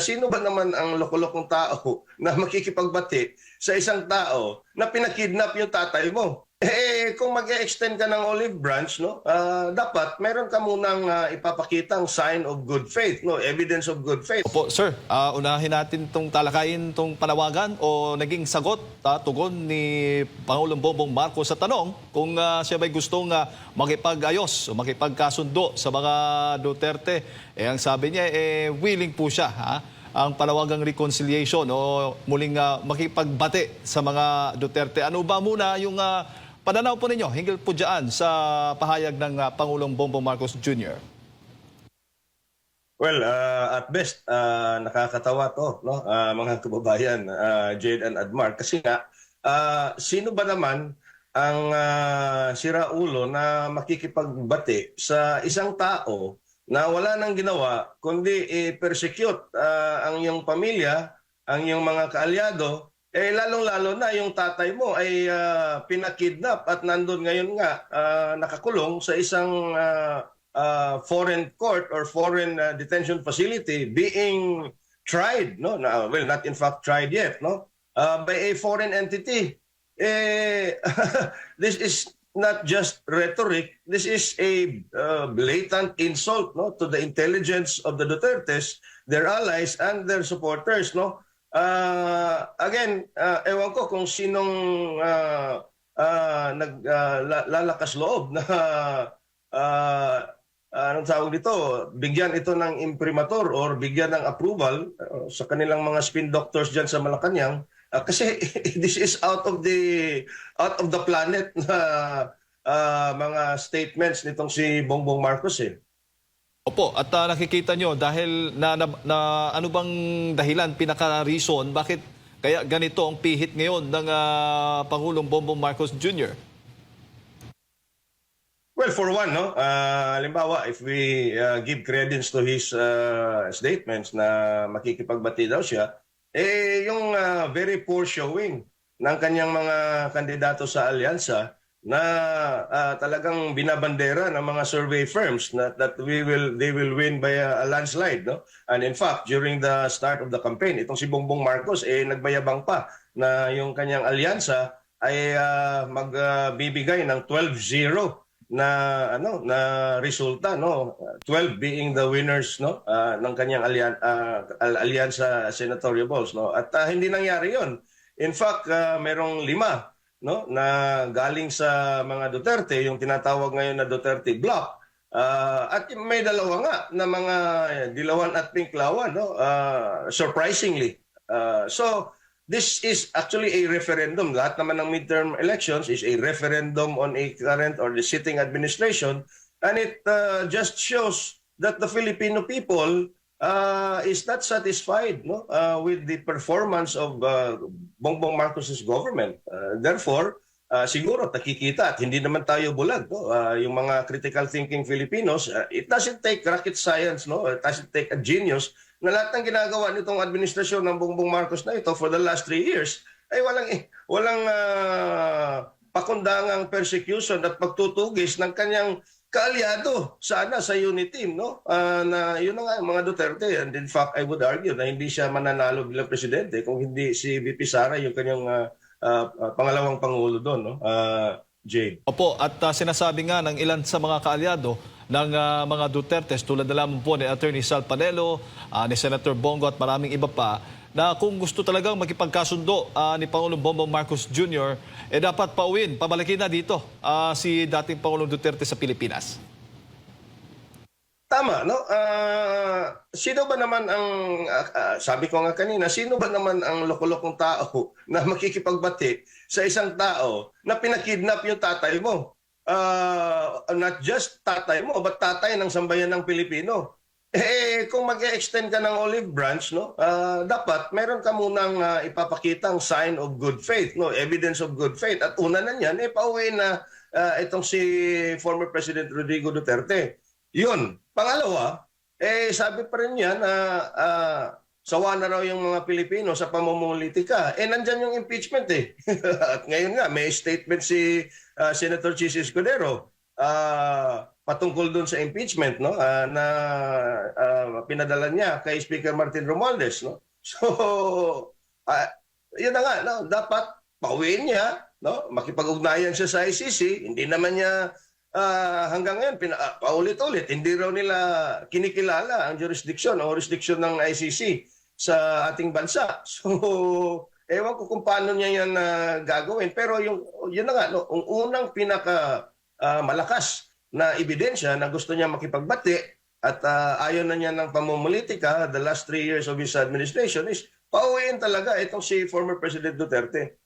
Sino ba naman ang loko-lokong tao na makikipagbati sa isang tao na pinakidnap yung tatay mo? Eh, kung mag extend ka ng olive branch, no, ah, dapat meron ka munang ah, ipapakitang sign of good faith, no, evidence of good faith. Opo, sir, ah, unahin natin itong talakayin, itong panawagan o naging sagot, ah, tugon ni Pangulong Bongbong Marcos sa tanong kung ah, siya ba'y gustong ah, makipag-ayos o makipagkasundo sa mga Duterte. Eh, ang sabi niya, eh, willing po siya, ha? ang panawagang reconciliation o muling ah, makipagbate sa mga Duterte. Ano ba muna yung ah, pananaw po ninyo hinggil po dyan sa pahayag ng ah, Pangulong Bongbong Marcos Jr.? Well, ah, at best, ah, nakakatawa to, no? Ah, mga kababayan, ah, Jade and Admar. Kasi nga, ah, sino ba naman ang ah, siraulo na makikipagbati sa isang tao na wala nang ginawa kundi i-persecute ah, ang iyong pamilya, ang iyong mga kaalyado, eh lalong-lalo na yung tatay mo ay ah, pinakidnap at nandun ngayon nga ah, nakakulong sa isang ah, uh, foreign court or foreign uh, detention facility being tried no? Na well not in fact tried yet no? Uh, by a foreign entity. Eh this is not just rhetoric. This is a uh, blatant insult no? To the intelligence of the Dutertes their allies and their supporters no uh, again uh, ewan ko kung sinong uh, uh, nag uh, la- lalakas loob na uh, anong tawag dito, bigyan ito ng imprimatur or bigyan ng approval uh, sa kanilang mga spin doctors diyan sa Malacanang Uh, kasi this is out of the out of the planet na uh, mga statements nitong si Bongbong Marcos eh. Opo, at ah, nakikita nyo dahil na, na, na- ano bang dahilan, pinaka-reason, bakit kaya ganito ang pihit ngayon ng ah, Pangulong Bongbong Marcos Jr.? Well, for one, no, uh, halimbawa, if we uh, give credence to his uh, statements na makikipagbati daw siya, eh, yung uh, very poor showing ng kanyang mga kandidato sa alyansa na uh, talagang binabandera ng mga survey firms na that we will they will win by a, a landslide no? And in fact during the start of the campaign itong si Bongbong Marcos eh nagbayabang pa na yung kanyang alyansa ay uh, magbibigay ng 12-0 na ano na resulta no? 12 being the winners no? Ah, ng kanyang alyan uh, alyansa senatorial balls no? At ah, hindi nangyari yon in fact ah, merong lima no na galing sa mga Duterte yung tinatawag ngayon na Duterte block Ah, at may dalawa nga na mga eh, dilawan at pinklawan no Ah, surprisingly Ah, so this is actually a referendum. Lahat naman ng midterm elections is a referendum on a current or the sitting administration. And it uh, just shows that the Filipino people uh, is not satisfied no, uh, with the performance of uh, Bongbong Marcos's government. Uh, therefore, uh, siguro nakikita at hindi naman tayo bulag. No? Uh, yung mga critical thinking Filipinos, uh, it doesn't take rocket science, no? it doesn't take a genius na lahat ng ginagawa nitong administrasyon ng Bongbong Marcos na ito for the last three years ay walang eh, walang ah, pakundangang persecution at pagtutugis ng kanyang kaalyado. Sana sa unity team no? Ah, na yun na nga mga Duterte. And in fact I would argue na hindi siya mananalo bilang presidente kung hindi si VP Sara yung kanyang ah, ah, pangalawang pangulo doon no? Ah, Jade Opo, at ah, sinasabi nga ng ilan sa mga kaalyado ng ah, mga Duterte, tulad na lamang po ni Attorney Sal Panelo, ah, ni Senator Bongo at maraming iba pa, na kung gusto talagang makipagkasundo ah, ni Pangulong Bongbong Marcos Jr., eh dapat pauwin, pabalikin na dito ah, si dating Pangulong Duterte sa Pilipinas. Tama, no? Ah, sino ba naman ang, ah, sabi ko nga kanina, sino ba naman ang loko-lokong tao na makikipagbati sa isang tao na pinakidnap yung tatay mo? Ah, not just tatay mo, but tatay ng sambayan ng Pilipino. Eh, kung mag extend ka ng olive branch, no, ah, dapat meron ka munang ah, ipapakitang sign of good faith, no, evidence of good faith. At una na niyan, eh, pauwi na ah, itong si former President Rodrigo Duterte. Yun. Pangalawa, eh sabi pa rin niya na ah, sawa na raw yung mga Pilipino sa pamumulitika. Eh nandyan yung impeachment eh. At ngayon nga, may statement si ah, Senator Chis Escudero. Ah, patungkol doon sa impeachment no? Ah, na ah, pinadala niya kay Speaker Martin Romualdez no. So ah, yun na nga no, dapat pauwiin niya no, makipag-ugnayan siya sa ICC, hindi naman niya ah, hanggang ngayon pina, ah, paulit-ulit hindi raw nila kinikilala ang jurisdiction o jurisdiction ng ICC sa ating bansa. So ewan ko kung paano niya yan ah, gagawin. Pero yung yun na nga no, ang unang pinaka ah, malakas na ebidensya na gusto niya makipagbati at ah, ayaw na niya ng pamumulitika the last three years of his administration is pauwiin talaga itong si former President Duterte.